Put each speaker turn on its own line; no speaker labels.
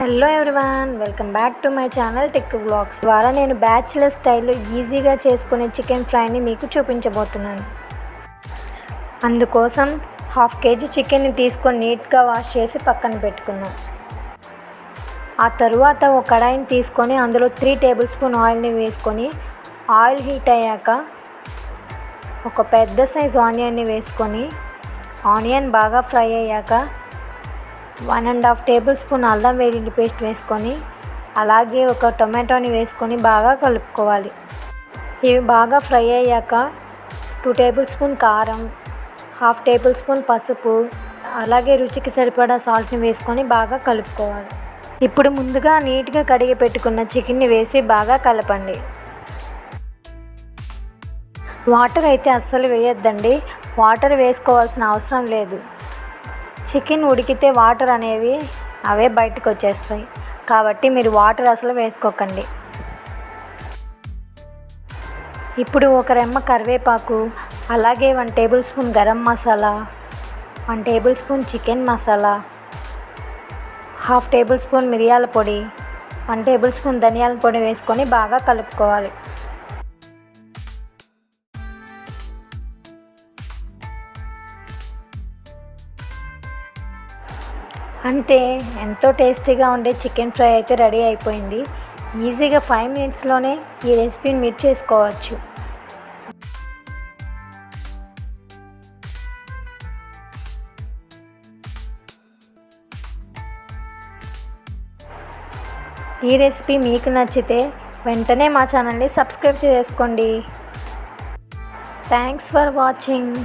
Hello everyone welcome back to my channel tech vlogs ద్వారా నేను bachelor స్టైల్లో ఈజీగా చేసుకునే చికెన్ ఫ్రైని మీకు చూపించబోతున్నాను. అందుకోసం హాఫ్ కేజీ చికెన్ని తీసుకొని నీట్గా వాష్ చేసి పక్కన పెట్టుకుందాం. ఆ తరువాత ఒక కడాయిని తీసుకొని అందులో త్రీ టేబుల్ స్పూన్ ఆయిల్ని వేసుకొని ఆయిల్ హీట్ అయ్యాక ఒక పెద్ద సైజ్ ఆనియన్ని వేసుకొని ఆనియన్ బాగా ఫ్రై అయ్యాక one and half tablespoon అల్లం వెల్లుల్లి పేస్ట్ వేసుకొని అలాగే ఒక టొమాటోని వేసుకొని బాగా కలుపుకోవాలి. ఇవి బాగా ఫ్రై అయ్యాక టూ టేబుల్ స్పూన్ కారం హాఫ్ టేబుల్ స్పూన్ పసుపు అలాగే రుచికి సరిపడా సాల్ట్ని వేసుకొని బాగా కలుపుకోవాలి. ఇప్పుడు ముందుగా నీట్గా కడిగి పెట్టుకున్న చికెన్ని వేసి బాగా కలపండి. వాటర్ అయితే అస్సలు వేయొద్దండి. వాటర్ వేసుకోవాల్సిన అవసరం లేదు. చికెన్ ఉడికితే వాటర్ అనేవి అవే బయటకు వచ్చేస్తాయి. కాబట్టి మీరు వాటర్ అసలు వేసుకోకండి. ఇప్పుడు ఒక రెమ్మ కరివేపాకు అలాగే one tablespoon garam masala one tablespoon chicken masala half tablespoon మిరియాల పొడి వన్ టేబుల్ స్పూన్ ధనియాల పొడి వేసుకొని బాగా కలుపుకోవాలి. అంతే ఎంతో టేస్టీగా ఉండే చికెన్ ఫ్రై అయితే రెడీ అయిపోయింది. ఈజీగా ఫైవ్ మినిట్స్లోనే ఈ రెసిపీని మీరు చేసుకోవచ్చు. ఈ రెసిపీ మీకు నచ్చితే వెంటనే మా ఛానల్ని సబ్స్క్రైబ్ చేసుకోండి. Thanks for watching.